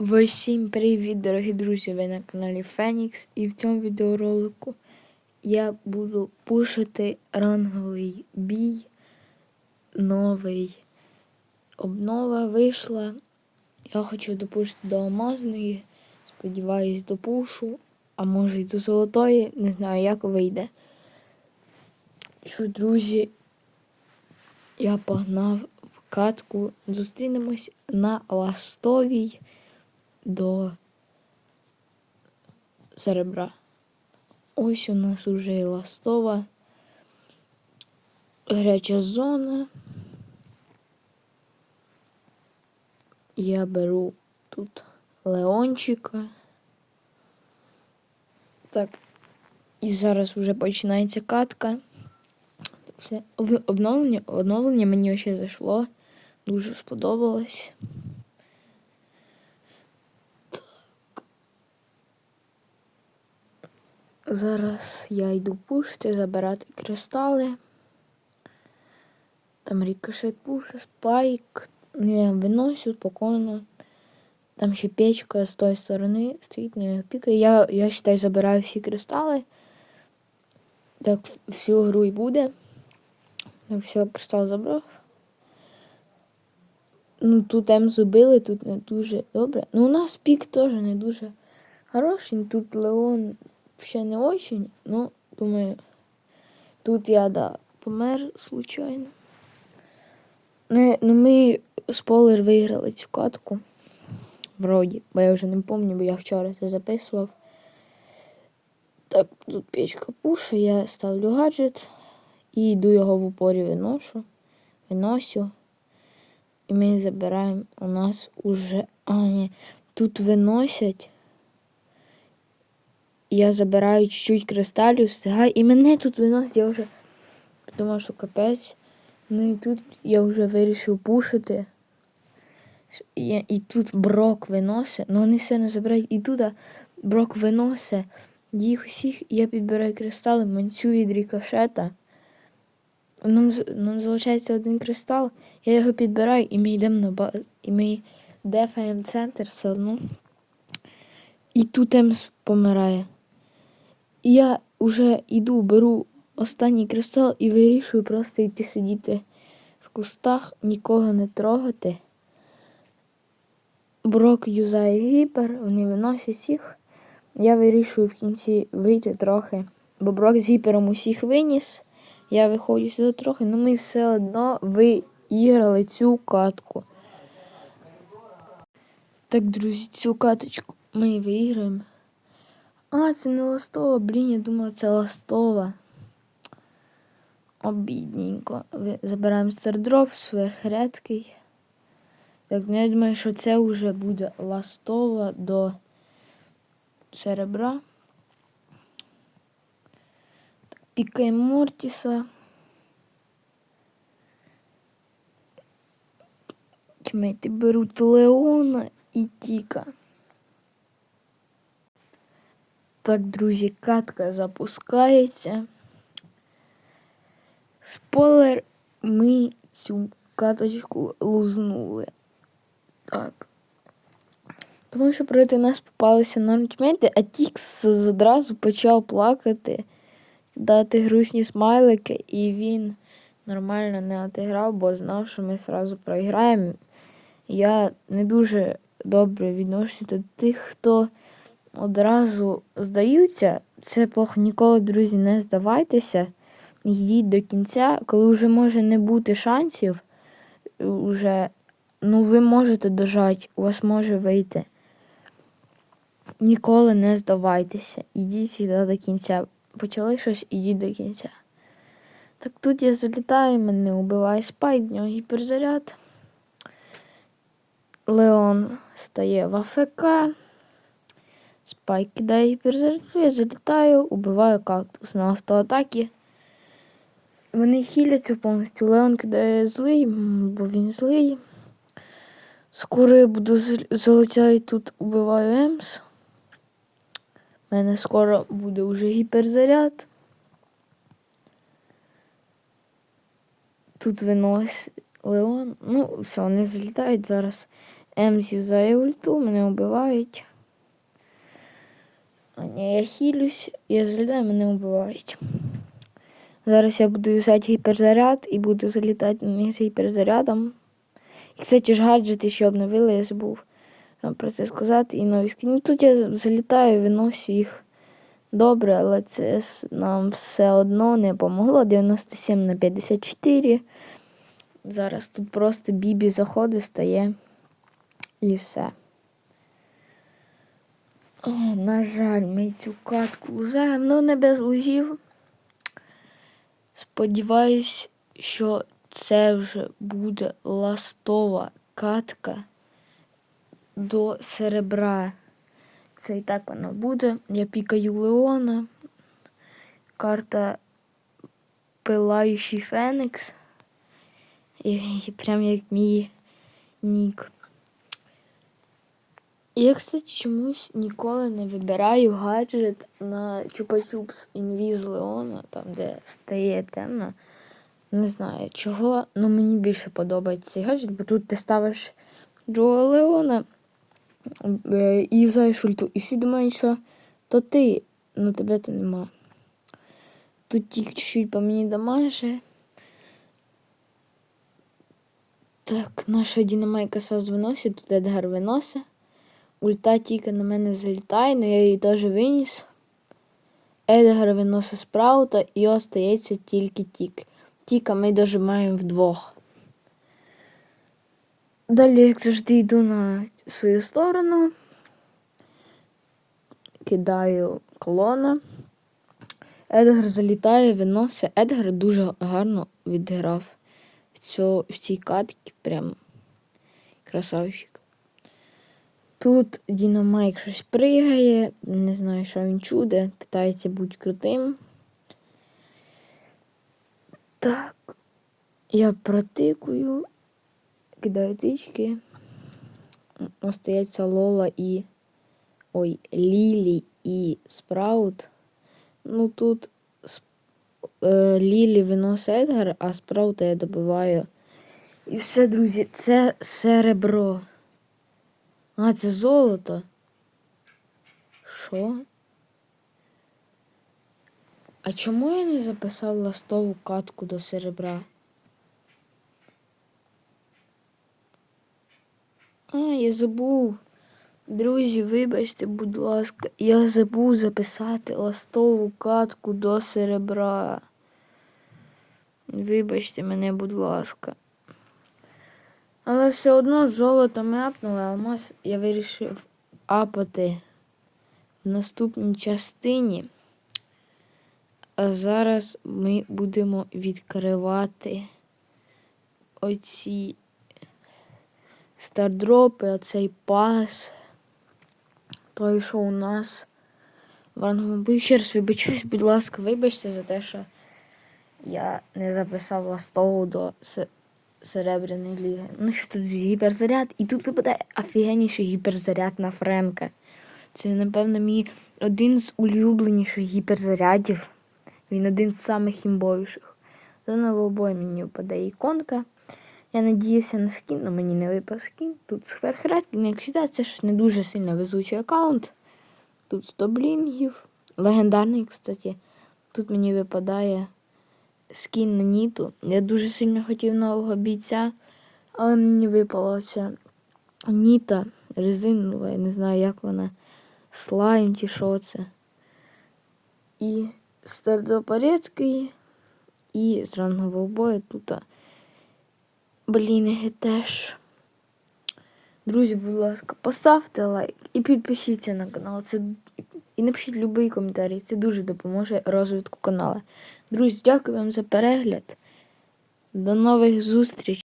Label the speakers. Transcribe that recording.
Speaker 1: Всім привіт, дорогі друзі! Ви на каналі Фенікс і в цьому відеоролику я буду пушити ранговий бій. Новий обнова вийшла. Я хочу допушити до алмазної. Сподіваюсь, допушу, а може й до золотої, не знаю, як вийде. Що, друзі, я погнав в катку. Зустрінемось на ластовій до серебра. Ось у нас уже і ластова гаряча зона. Я беру тут Леончика. Так, і зараз вже починається катка. Все. Обновлення, обновлення мені ще зайшло. Дуже сподобалось. Зараз я йду пушити, забирати кристали. Там рікошет пуше, спайк. Ну, Я виносю спокійно. Там ще печка з тої сторони стоїть, не пікає. Я, я считай, забираю всі кристали. Так всю гру і буде. Так, все, кристал забрав. Ну, тут М зубили, тут не дуже добре. Ну, у нас пік теж не дуже хороший. Тут Леон ще не очень. Ну, думаю, тут я, да, помер случайно. Ну, ну ми спойлер виграли цю катку. Вроді, бо я вже не пам'ятаю, бо я вчора це записував. Так, тут печка пуша, я ставлю гаджет і йду його в упорі виношу, виносю. І ми забираємо у нас уже. А, ні, тут виносять. Я забираю чуть-чуть кристалів, встигаю. І мене тут виносять, я вже думав, що капець. Ну і тут я вже вирішив пушити. І, і тут брок виносить, ну вони все не забирають. І тут брок виносить їх усіх, і я підбираю кристали, манцю від рікошета. Нам, нам залишається один кристал, я його підбираю і ми йдемо на ба... і ми дефаємо центр все одно. І тут Емс помирає. Я вже йду, беру останній кристал і вирішую просто йти сидіти в кустах, нікого не трогати. Брок юзає гіпер, вони виносять їх. Я вирішую в кінці вийти трохи. Бо Брок з гіпером усіх виніс. Я виходжу сюди трохи, але ми все одно виіграли цю катку. Так, друзі, цю каточку ми виграємо. А, це не ластова, блін, я думала, це ластова. Обідненько. Забираємо стардроп, сверхрядкий. Так, ну я думаю, що це вже буде ластова до серебра. Так, пікаємо Мортіса. Тімейти беруть Леона і Тіка. Так, друзі, катка запускається. Спойлер, ми цю каточку лузнули. Так. Тому що проти нас попалися нормтіменти, а Тікс одразу почав плакати, дати грустні смайлики, і він нормально не отиграв, бо знав, що ми одразу програємо. Я не дуже добре відношуся до тих, хто одразу здаються. Це плохо. Ніколи, друзі, не здавайтеся. Йдіть до кінця, коли вже може не бути шансів, уже, ну ви можете дожати, у вас може вийти. Ніколи не здавайтеся. Ідіть завжди до кінця. Почали щось, ідіть до кінця. Так тут я залітаю, мене убиває спайк, в гіперзаряд. Леон стає в АФК. Спайк кидає гіперзаряд, я залітаю, убиваю кактус на автоатакі. Вони хіляться повністю. Леон кидає злий, бо він злий. Скоро я буду зал- залетяю тут, убиваю Емс. У мене скоро буде вже гіперзаряд. Тут виносить Леон. Ну, все, вони залітають зараз. М з'юзає ульту, мене вбивають. Ні, я хілюсь, я залітаю, мене вбивають. Зараз я буду юзати гіперзаряд і буду залітати на них з гіперзарядом. І, кстати, ж гаджети ще обновили, я забув про це сказати. І нові скини. Ну, Тут я залітаю, виношу їх добре, але це нам все одно не помогло. 97 на 54. Зараз тут просто бібі заходить, стає і все. О, на жаль, ми цю катку лузаємо, ну не без лузів. Сподіваюсь, що це вже буде ластова катка до серебра. Це і так воно буде. Я пікаю Леона. Карта Пилаючий Фенікс. І, і прям як мій нік. Я, кстати, чомусь ніколи не вибираю гаджет на Чупа-Чупс Інвіз Леона, там, де стає темно. Не знаю чого, але мені більше подобається цей гаджет, бо тут ти ставиш Джо Леона е, і юзаєш ульту. І всі думають, що то ти, але тебе то нема. Тут тільки чуть-чуть по мені дамаже. Так, наша Дінамайка саз виносить, тут Едгар виносить. Ульта тільки на мене залітає, але я її теж виніс. Едгар виносить спраута і остається тільки тік. Тіка ми дожимаємо вдвох. Далі, як завжди, йду на свою сторону. Кидаю колона. Едгар залітає, виносить. Едгар дуже гарно відіграв в, цьо, в цій катці. Прям красавчик. Тут Дінамайк щось пригає, не знаю, що він чуде, питається бути крутим. Так, я протикую, кидаю тички. Остається Лола і. Ой, Лілі і Спраут. Ну тут е, Лілі виносить Едгар, а Спраута я добиваю. І все, друзі, це серебро. А, це золото. Що? А чому я не записав ластову катку до серебра? А, я забув. Друзі, вибачте, будь ласка, я забув записати ластову катку до серебра. Вибачте мене, будь ласка. Але все одно золото ми апнули, алмаз я вирішив апати в наступній частині. А зараз ми будемо відкривати оці стардропи, оцей пас. Той, що у нас в ранговому раз вибачусь, будь ласка, вибачте за те, що я не записав ластову до Серебряної ліги. Ну що тут гіперзаряд, і тут випадає офігенніший гіперзаряд на Френка. Це, напевно, мій один з улюбленіших гіперзарядів. Він один з самих імбовіших. За новобой мені випадає іконка. Я надіявся на скін, але мені не випав скін. Тут сверхредкін, як завжди, це ж не дуже сильно везучий аккаунт. Тут 100 блінгів. Легендарний, кстати. Тут мені випадає скін на Ніту. Я дуже сильно хотів нового бійця, але мені випала ця Ніта резинова, я не знаю, як вона. Слайм чи що це. І стардопорядкий, і з рангового бою тут. Блін, теж. Друзі, будь ласка, поставте лайк і підпишіться на канал. Це... І напишіть будь-який коментарі. Це дуже допоможе розвитку каналу. Друзі, дякую вам за перегляд. До нових зустрічей.